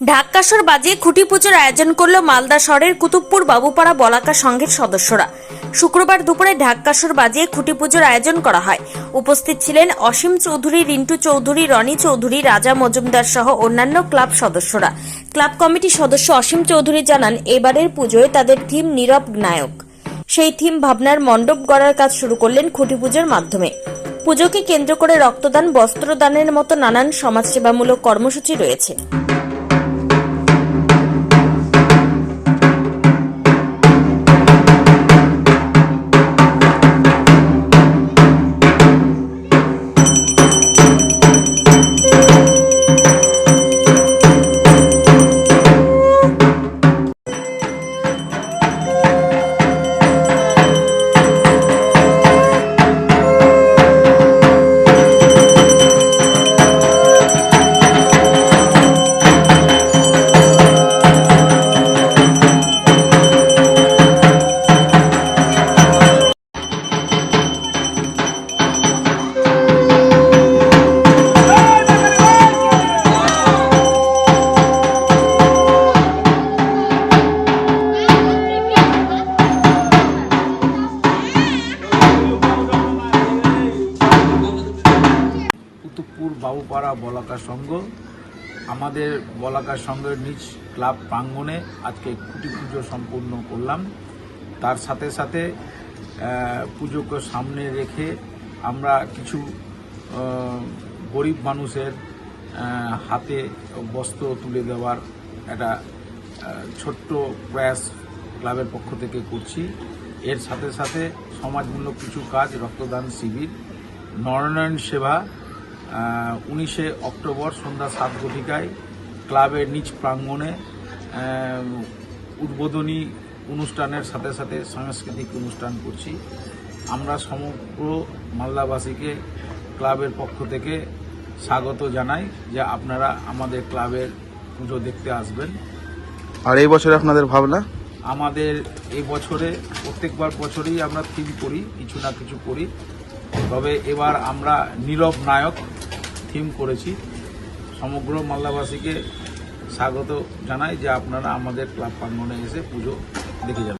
ঢাক্কাসর বাজিয়ে খুঁটি পুজোর আয়োজন করল মালদা শহরের কুতুবপুর বাবুপাড়া বলাকা সংঘের সদস্যরা। শুক্রবার দুপুরে ঢাক্কাসর বাজিয়ে খুঁটি পুজোর আয়োজন করা হয়। উপস্থিত ছিলেন অসীম চৌধুরী, রিন্টু চৌধুরী, রনি চৌধুরী, রাজা মজুমদার সহ অন্যান্য ক্লাব সদস্যরা। ক্লাব কমিটির সদস্য অসীম চৌধুরী জানান, এবারের পুজোয় তাদের থিম নীরব নায়ক। সেই থিম ভাবনার মণ্ডপ গড়ার কাজ শুরু করলেন খুঁটি পুজোর মাধ্যমে। পুজোকে কেন্দ্র করে রক্তদান, বস্ত্রদানের মতো নানান সমাজসেবামূলক কর্মসূচি রয়েছে। বাবুপাড়া বলাকা সংঘ, আমাদের বলাকা সংঘের নিজ ক্লাব প্রাঙ্গণে আজকে খুঁটি পুজো সম্পূর্ণ করলাম। তার সাথে সাথে পুজোকে সামনে রেখে আমরা কিছু গরিব মানুষের হাতে বস্ত্র তুলে দেওয়ার একটা ছোট্ট প্রয়াস ক্লাবের পক্ষ থেকে করছি। এর সাথে সাথে সমাজমূলক কিছু কাজ, রক্তদান শিবির, নরনারায়ণ সেবা উনিশে অক্টোবর সন্ধ্যা সাত ঘটিকায় ক্লাবের নিজ প্রাঙ্গণে উদ্বোধনী অনুষ্ঠানের সাথে সাথে সাংস্কৃতিক অনুষ্ঠান করছি। আমরা সমগ্র মালদাবাসীকে ক্লাবের পক্ষ থেকে স্বাগত জানাই যে আপনারা আমাদের ক্লাবের পুজো দেখতে আসবেন। আর এই বছর আপনাদের ভাবনা? আমাদের এই বছরে প্রত্যেকবার বছরই আমরা থিম করি কিছু না কিছু করি। তবে এবার আমরা নীরব নায়ক থিম করেছি। সমগ্র মালদাবাসীকে স্বাগত জানাই যে আপনারা আমাদের ক্লাব প্রাঙ্গণে এসে পুজো দেখে যাবেন।